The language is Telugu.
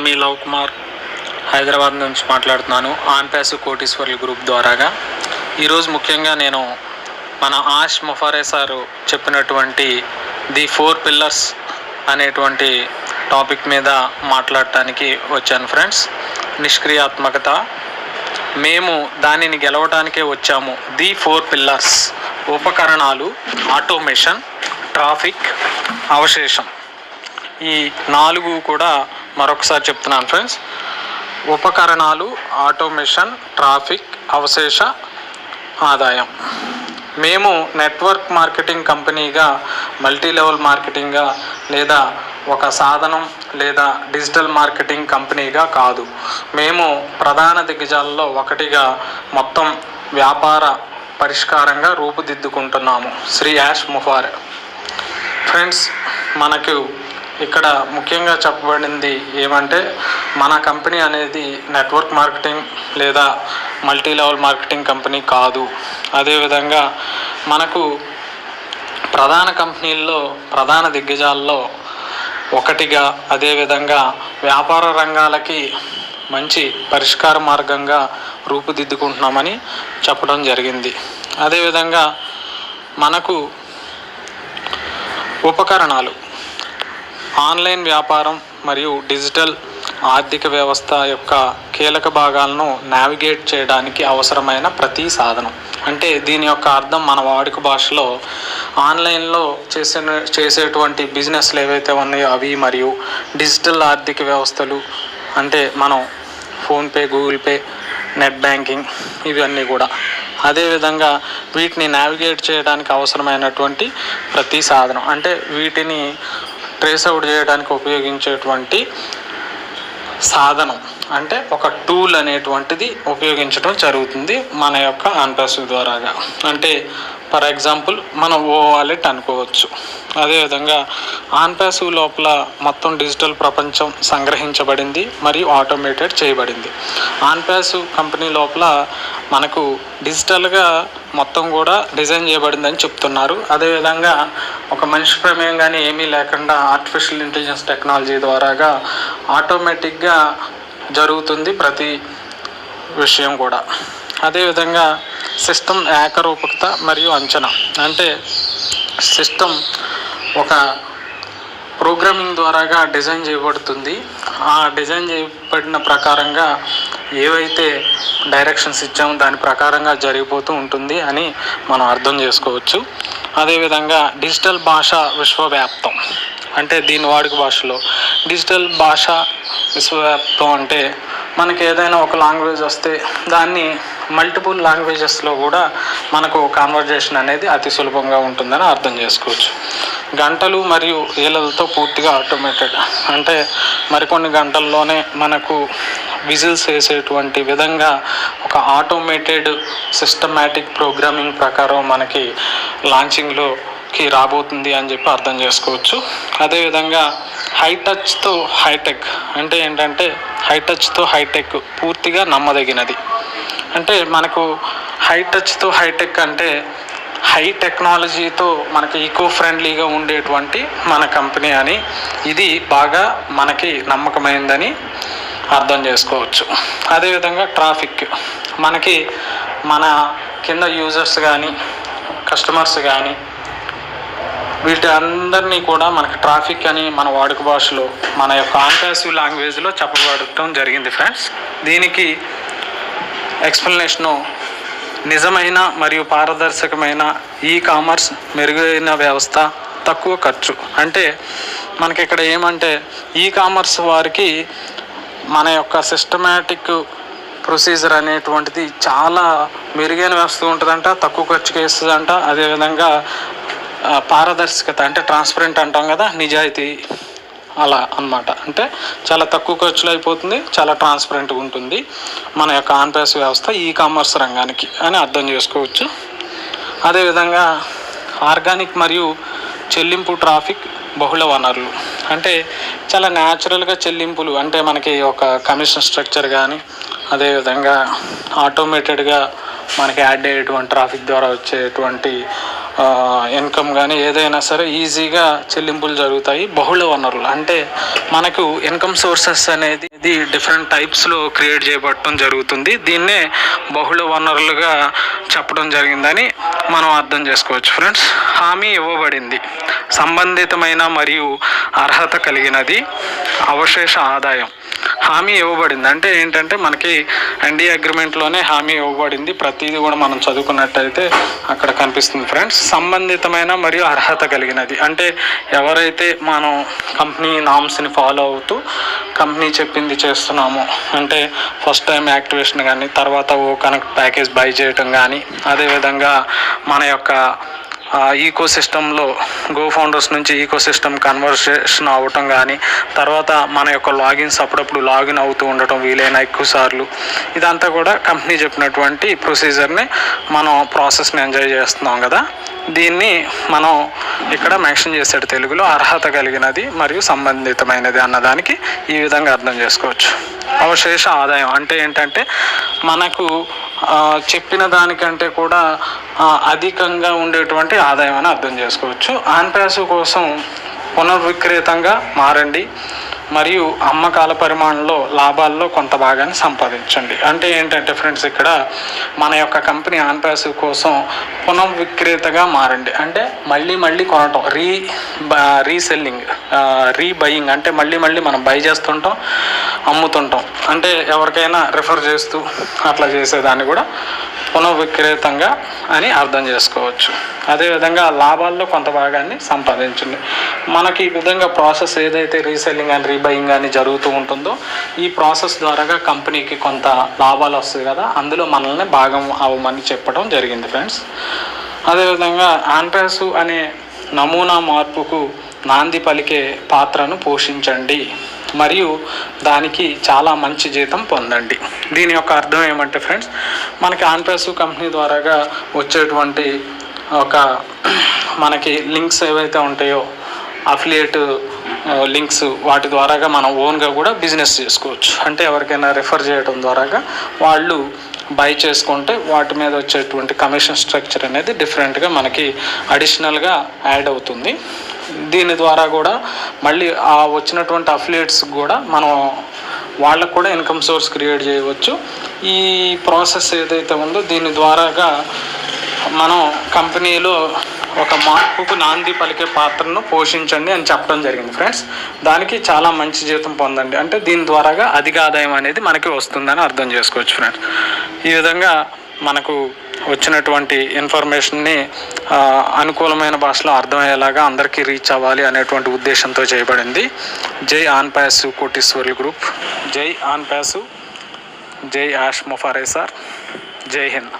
నేను మీ లవ్ కుమార్ హైదరాబాద్ నుంచి మాట్లాడుతున్నాను. ఆన్ ప్యాసివ్ కోటీశ్వర్ల గ్రూప్ ద్వారాగా. ఈరోజు ముఖ్యంగా నేను మన ఆష్ ముఫారే సారు చెప్పినటువంటి ది ఫోర్ పిల్లర్స్ అనేటువంటి టాపిక్ మీద మాట్లాడటానికి వచ్చాను ఫ్రెండ్స్. నిష్క్రియాత్మకత. మేము దానిని గెలవటానికే వచ్చాము. The four pillars. ఉపకరణాలు ఆటోమేషన్ ట్రాఫిక్ అవశేషం. ఈ నాలుగు కూడా మరొకసారి చెప్తున్నాను ఫ్రెండ్స్. ఉపకరణాలు ఆటోమేషన్ ట్రాఫిక్ అవశేష ఆదాయం. మేము నెట్వర్క్ మార్కెటింగ్ కంపెనీగా మల్టీ లెవెల్ మార్కెటింగ్గా లేదా ఒక సాధనం లేదా డిజిటల్ మార్కెటింగ్ కంపెనీగా కాదు. మేము ప్రధాన దిగ్గజాల్లో ఒకటిగా మొత్తం వ్యాపార పరిష్కారంగా రూపుదిద్దుకుంటున్నాము. శ్రీ యాష్ ముఫార్ ఫ్రెండ్స్ మనకు ఇక్కడ ముఖ్యంగా చెప్పబడింది ఏమంటే మన కంపెనీ అనేది నెట్వర్క్ మార్కెటింగ్ లేదా మల్టీ లెవెల్ మార్కెటింగ్ కంపెనీ కాదు. అదేవిధంగా మనకు ప్రధాన కంపెనీల్లో ప్రధాన దిగ్గజాల్లో ఒకటిగా అదేవిధంగా వ్యాపార రంగాలకి మంచి పరిష్కార మార్గంగా రూపుదిద్దుకుంటున్నామని చెప్పడం జరిగింది. అదేవిధంగా మనకు ఉపకరణాలు ఆన్లైన్ వ్యాపారం మరియు డిజిటల్ ఆర్థిక వ్యవస్థ యొక్క కీలక భాగాలను నావిగేట్ చేయడానికి అవసరమైన ప్రతి సాధనం. అంటే దీని యొక్క అర్థం మన వాడుక భాషలో ఆన్లైన్లో చేసే చేసేటువంటి బిజినెస్లు ఏవైతే ఉన్నాయో అవి మరియు డిజిటల్ ఆర్థిక వ్యవస్థలు అంటే మనం PhonePe Google Pay net banking ఇవన్నీ కూడా. అదేవిధంగా వీటిని నావిగేట్ చేయడానికి అవసరమైనటువంటి ప్రతి సాధనం. అంటే వీటిని ట్రేస్ అవుట్ చేయడానికి ఉపయోగించేటువంటి సాధనం. అంటే ఒక టూల్ అనేటువంటిది ఉపయోగించడం జరుగుతుంది మన యొక్క ఆన్పాసివ్ ద్వారాగా. అంటే ఫర్ ఎగ్జాంపుల్ మనం ఓ వాలెట్ అనుకోవచ్చు. అదేవిధంగా ఆన్పాసివ్ లోపల మొత్తం డిజిటల్ ప్రపంచం సంగ్రహించబడింది మరియు ఆటోమేటెడ్ చేయబడింది. ఆన్పాసివ్ కంపెనీ లోపల మనకు డిజిటల్గా మొత్తం కూడా డిజైన్ చేయబడిందని చెప్తున్నారు. అదేవిధంగా ఒక మనిషి ప్రమేయం కానీ ఏమీ లేకుండా ఆర్టిఫిషియల్ ఇంటెలిజెన్స్ టెక్నాలజీ ద్వారాగా ఆటోమేటిక్గా జరుగుతుంది ప్రతి విషయం కూడా. అదేవిధంగా సిస్టమ్ ఏకరూపకత మరియు అంచనా. అంటే సిస్టమ్ ఒక ప్రోగ్రామింగ్ ద్వారాగా డిజైన్ చేయబడుతుంది. ఆ డిజైన్ చేయబడిన ప్రకారంగా ఏవైతే డైరెక్షన్స్ ఇచ్చాము దాని ప్రకారంగా జరిగిపోతూ ఉంటుంది అని మనం అర్థం చేసుకోవచ్చు. అదేవిధంగా డిజిటల్ భాష విశ్వవ్యాప్తం అంటే దీని వాడుక భాషలో. డిజిటల్ భాష విశ్వవ్యాప్తం అంటే మనకి ఏదైనా ఒక లాంగ్వేజ్ వస్తే దాన్ని మల్టిపుల్ లాంగ్వేజెస్లో కూడా మనకు కాన్వర్జేషన్ అనేది అతి సులభంగా ఉంటుందని అర్థం చేసుకోవచ్చు. గంటలు మరియు ఏళ్ళతో పూర్తిగా ఆటోమేటెడ్ అంటే మరికొన్ని గంటల్లోనే మనకు విజిల్స్ వేసేటువంటి విధంగా ఒక ఆటోమేటెడ్ సిస్టమాటిక్ ప్రోగ్రామింగ్ ప్రకారం మనకి లాంచింగ్లోకి రాబోతుంది అని చెప్పి అర్థం చేసుకోవచ్చు. అదేవిధంగా హై టచ్తో హైటెక్ అంటే ఏంటంటే హై టచ్తో హైటెక్ పూర్తిగా నమ్మదగినది. అంటే మనకు హై టచ్తో హైటెక్ అంటే హై టెక్నాలజీతో మనకి ఈకో ఫ్రెండ్లీగా ఉండేటువంటి మన కంపెనీ అని ఇది బాగా మనకి నమ్మకమైందని అర్థం చేసుకోవచ్చు. అదేవిధంగా ట్రాఫిక్. మనకి మన కింద యూజర్స్ కానీ కస్టమర్స్ కానీ వీటి అందరినీ కూడా మనకి ట్రాఫిక్ అని మన వాడుక భాషలో మన యొక్క ఆంటాసివ్ లాంగ్వేజ్లో చెప్పబడటం జరిగింది ఫ్రెండ్స్ దీనికి ఎక్స్ప్లెనేషను నిజమైన మరియు పారదర్శకమైన ఈ కామర్స్ మెరుగైన వ్యవస్థ తక్కువ ఖర్చు. అంటే మనకి ఇక్కడ ఏమంటే ఈ కామర్స్ వారికి మన యొక్క సిస్టమేటిక్ ప్రొసీజర్ అనేటువంటిది చాలా మెరుగైన వ్యవస్థ ఉంటుందంట తక్కువ ఖర్చుకి వేస్తుందంట. అదేవిధంగా పారదర్శకత అంటే ట్రాన్స్పరెంట్ అంటాం కదా నిజాయితీ అలా అన్నమాట. అంటే చాలా తక్కువ ఖర్చులు అయిపోతుంది చాలా ట్రాన్స్పరెంట్గా ఉంటుంది మన యొక్క ఆన్పేస్ వ్యవస్థ ఈ కామర్స్ రంగానికి అని అర్థం చేసుకోవచ్చు. అదేవిధంగా ఆర్గానిక్ మరియు చెల్లింపు ట్రాఫిక్ బహుళ వనరులు. అంటే చాలా న్యాచురల్గా చెల్లింపులు. అంటే మనకి ఒక కమిషన్ స్ట్రక్చర్ కానీ అదేవిధంగా ఆటోమేటెడ్గా మనకి యాడ్ అయ్యేటువంటి ట్రాఫిక్ ద్వారా వచ్చేటువంటి ఇన్కమ్ కానీ ఏదైనా సరే ఈజీగా చెల్లింపులు జరుగుతాయి. బహుళ వనరులు. అంటే మనకు ఇన్కమ్ సోర్సెస్ అనేది ఇది డిఫరెంట్ టైప్స్లో క్రియేట్ చేయబడటం జరుగుతుంది. దీన్నే బహుళ వనరులుగా చెప్పడం జరిగిందని మనం అర్థం చేసుకోవచ్చు ఫ్రెండ్స్. హామీ ఇవ్వబడింది. సంబంధితమైన మరియు అర్హత కలిగినది అవశేష ఆదాయం. హామీ ఇవ్వబడింది. అంటే ఏంటంటే మనకి ఎన్డీ అగ్రిమెంట్లోనే హామీ ఇవ్వబడింది. ప్రతిదీ కూడా మనం చదువుకున్నట్టయితే అక్కడ కనిపిస్తుంది ఫ్రెండ్స్. సంబంధితమైన మరియు అర్హత కలిగినది. అంటే ఎవరైతే మనం కంపెనీ నామ్స్ని ఫాలో అవుతూ కంపెనీ చెప్పింది చేస్తున్నామో అంటే ఫస్ట్ టైం యాక్టివేషన్ కానీ తర్వాత ఓ కనెక్ట్ ప్యాకేజ్ బై చేయటం కానీ అదేవిధంగా మన యొక్క ఈకో సిస్టంలో గో ఫౌండర్స్ నుంచి ఈకో సిస్టమ్ కన్వర్సేషన్ అవ్వటం కానీ తర్వాత మన యొక్క లాగిన్స్ అప్పుడప్పుడు లాగిన్ అవుతూ ఉండటం వీలైన ఎక్కువ సార్లు. ఇదంతా కూడా కంపెనీ చెప్పినటువంటి ప్రొసీజర్ని మనం ప్రాసెస్ని ఎంజాయ్ చేస్తున్నాం కదా. దీన్ని మనం ఇక్కడ మెన్షన్ చేశాడు తెలుగులో అర్హత కలిగినది మరియు సంబంధితమైనది అన్నదానికి ఈ విధంగా అర్థం చేసుకోవచ్చు. అవశేష ఆదాయం అంటే ఏంటంటే మనకు చెప్పిన దానికంటే కూడా అధికంగా ఉండేటువంటి ఆదాయం అని అర్థం చేసుకోవచ్చు. ఆన్ ప్యాసివ్ కోసం పునర్విక్రేతంగా మారండి. మరియు అమ్మకాల పరిమాణంలో లాభాల్లో కొంత భాగాన్ని సంపాదించండి. అంటే ఏంటంటే ఫ్రెండ్స్ ఇక్కడ మన యొక్క కంపెనీ ఆన్ ప్యాసివ్ కోసం పునర్విక్రేతగా మారండి. అంటే మళ్ళీ మళ్ళీ కొనటం రీ రీసెల్లింగ్ రీబయింగ్ అంటే మళ్ళీ మళ్ళీ మనం బై చేస్తుంటాం అమ్ముతుంటాం. అంటే ఎవరికైనా రిఫర్ చేస్తూ అట్లా చేసేదాన్ని కూడా పునఃవిక్రేతంగా అని అర్థం చేసుకోవచ్చు. అదేవిధంగా లాభాల్లో కొంత భాగాన్ని సంపాదించండి. మనకి ఈ విధంగా ప్రాసెస్ ఏదైతే రీసెల్లింగ్ అండ్ భయంగానే జరుగుతూ ఉంటుందో ఈ ప్రాసెస్ ద్వారాగా కంపెనీకి కొంత లాభాలు వస్తాయి కదా అందులో మనల్ని భాగం అవ్వమని చెప్పడం జరిగింది ఫ్రెండ్స్. అదేవిధంగా ఆన్పాసు అనే నమూనా మార్పుకు నాంది పలికే పాత్రను పోషించండి మరియు దానికి చాలా మంచి జీతం పొందండి. దీని యొక్క అర్థం ఏమంటే ఫ్రెండ్స్ మనకి ఆన్పాసు కంపెనీ ద్వారాగా వచ్చేటువంటి ఒక మనకి లింక్స్ ఏవైతే ఉంటాయో అఫిలియేట్ లింక్స్ వాటి ద్వారాగా మనం ఓన్గా కూడా బిజినెస్ చేసుకోవచ్చు. అంటే ఎవరికైనా రిఫర్ చేయడం ద్వారాగా వాళ్ళు బై చేసుకుంటే వాటి మీద వచ్చేటువంటి కమిషన్ స్ట్రక్చర్ అనేది డిఫరెంట్గా మనకి అడిషనల్గా యాడ్ అవుతుంది. దీని ద్వారా కూడా మళ్ళీ ఆ వచ్చినటువంటి అఫిలియేట్స్ కూడా మనం వాళ్ళకు కూడా ఇన్కమ్ సోర్స్ క్రియేట్ చేయవచ్చు. ఈ ప్రాసెస్ ఏదైతే ఉందో దీని ద్వారాగా మనం కంపెనీలో ఒక మార్పుకు నాంది పలికే పాత్రను పోషించండి అని చెప్పడం జరిగింది ఫ్రెండ్స్ దానికి చాలా మంచి జీవితం పొందండి. అంటే దీని ద్వారాగా అధిక ఆదాయం అనేది మనకి వస్తుందని అర్థం చేసుకోవచ్చు ఫ్రెండ్స్ ఈ విధంగా మనకు వచ్చినటువంటి ఇన్ఫర్మేషన్ని అనుకూలమైన భాషలో అర్థమయ్యేలాగా అందరికీ రీచ్ అవ్వాలి అనేటువంటి ఉద్దేశంతో చేయబడింది. జై ఆన్ ప్యాసు కోటీశ్వర్లు గ్రూప్. జై ఆన్ ప్యాసు. జై ఆష్ మొఫారే సార్. జై హింద్.